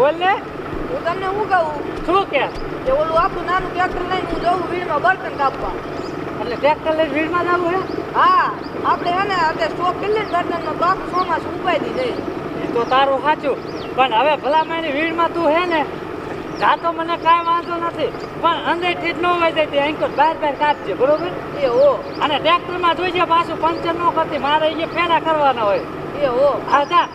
બોલ ને. હું તમને શું કહું? શું કે? એ ઓલું આખું નાનું ટ્રેક્ટર લઈને હું જવું વીડમાં બર્તન કાપવા. એટલે ટ્રેક્ટર લઈને ભીડમાં જવું હે? હા આપણે હે ને અત્યારે સ્ટોક કરી ને બર્તનનો તો આખું ચોમાસ ઉપાડી દઈ એ તો તારું સાચું. પણ હવે ભલામણી ભીડમાં તું હે ને જાતો મને કાંઈ વાંધો નથી. પણ અંદર ઠીક ન હોય જાય તે તો બહાર બહાર કાપજે બરોબર? એ હો. અને ટ્રેક્ટરમાં જોઈજે પાછું પંચર ન કરતી મારે એ ફેરા કરવાના હોય. એ હો. હા જા.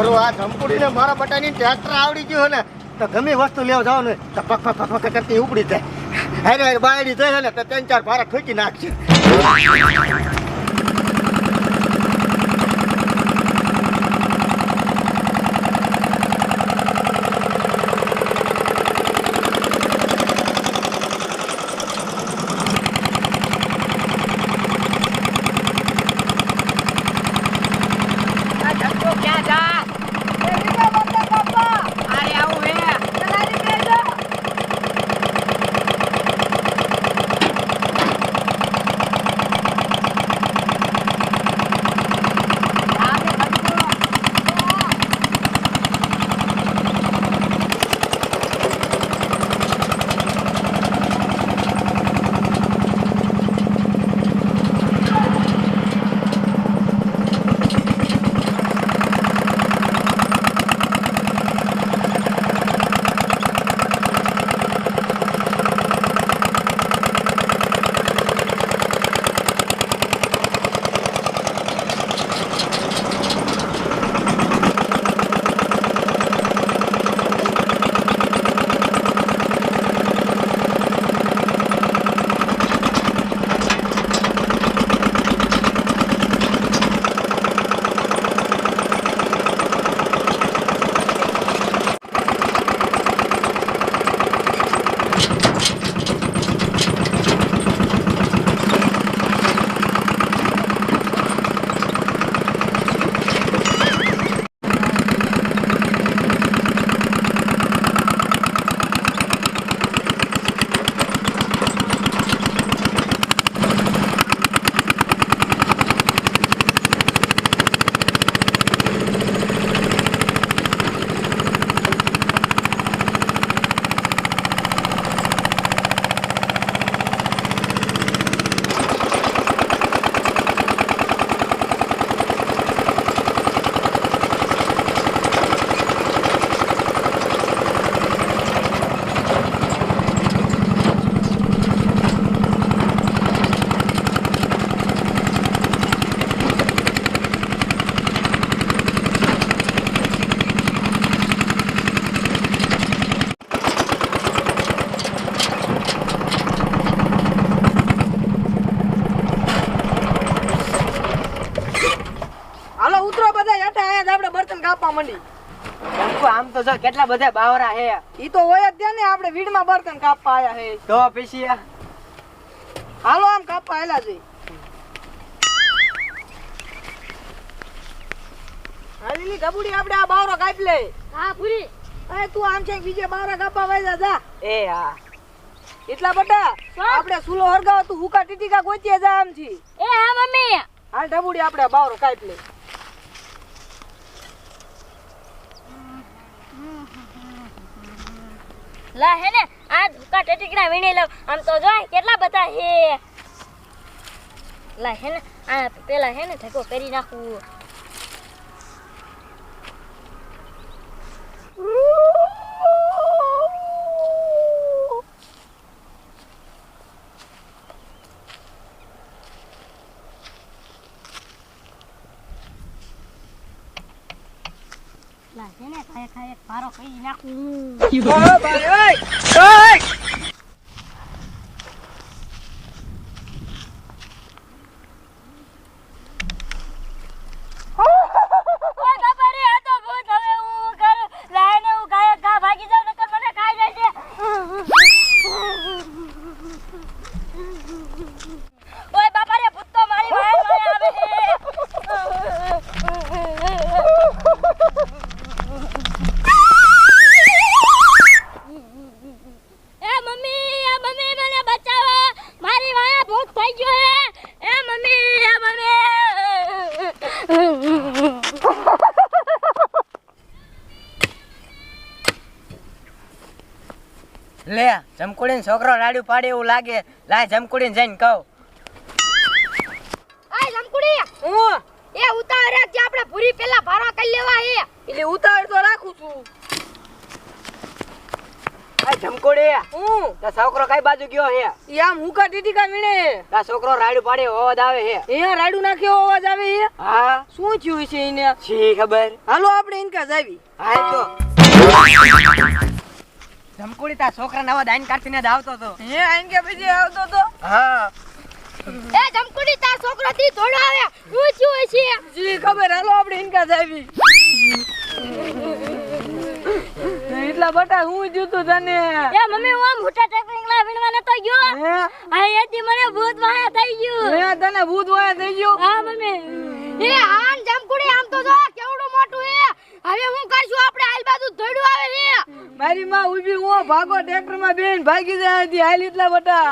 કરું આ ધમપુડીને મારા બટાની ટ્રેક્ટર આવડી ગયું ને, તો ગમે વસ્તુ લેવા જાવ ને તો પક પક પક કરતી ઉપડી જાય. અરે બાયડી થઈ ને, તો ત્રણ ચાર ભારા ઠોકી નાખશે. તો જો કેટલા બધા બાવરા હે. ઈ તો હોય જ ત્યાં ને આપણે વીડમાં બર્તન કાપવા આયા હે. તો પછી હાલો આમ કાપવા આયેલા છે. હાલીલી ઢબુડી આપણે આ બાવરો કાપી લે. હા પૂરી અરે તું આમ છે બીજે બાવરા કાપવા વાયદા જા. એ હા. એટલા બટા આપણે સુલો હરગાવ તું હુકા ટીટીકા ગોતીએ જા આમથી. એ હા મમ્મી. હાલ ડબુડી આપણે બાવરો કાપી લે. લા, હે ને, આ ધુકા ટેટીકડા વીણી લઉં. આમ તો જોય, કેટલા બધા હે. લા, હે ને, આ પેલા, હે ને ધક્કો કરી નાખું. લા હે ને ખાય ખાય ભારો કરી નાખું. ઓય બાપા રે આ તો ભૂત હવે હું કરું લાઈને હું ગાય ગા ભાગી જાઉં નકર મને ખાઈ જાય છે ઓય બાપા રે ભૂત તો મારી વાય વાય આવે છે એ મમ્મી એ મમ્મી મને બચાવો મારી વાયા ભૂત થઈ ગયો હે એ મમ્મી એ મમ્મી લે જમકુડીને છોકરો લાડુ પાડે એવું લાગે લાય જમકુડીને જઈને કહું. આય જમકુડી હું? એ ઉતાવળ રાખ જે આપણે પૂરી પેલા ભારા કરી લેવા હે. એટલે ઉતાવળ તો રાખું છું. આય જમકુડી હું? તો છોકરો કઈ બાજુ ગયો હે? ઈ આમ હુકા ટીટીકા વીણે? આ છોકરો રાડુ પાડે અવાજ આવે હે. એ રાડુ નાખ્યો અવાજ આવે હે? હા. શું થયું છે એને? શી ખબર? હાલો આપણે ઇનકા જાવી. હાલ તો જમકુડી તા છોકરાને અવાજ આઈન કાઢીને જ આવતો હતો. હે આઈન કે પછી આવતો તો હા. એ જમકુડી તાર છોકરો થી થોડો આવે હું છું છે? જી ખબર હાલો આપણે ઇનકા જાવી. એટલા બટા હું જોતું તને. એ મમ્મી હું આમ મોટા ટેકનિકલા વીણવા તો ગયો? હા? અહીંયાથી મને ભૂત વાયા થઈ ગયું. હે તને ભૂત વાયા થઈ ગયું? હા મમ્મી. એ હાન જમકુડી આમ તો જો કેવડું મોટું એ. હવે હું કરશું? મારી માં ઊભી હું ભાગો ટ્રેક્ટરમાં બેન ભાગી જાય હતી. હાલ એટલા બટા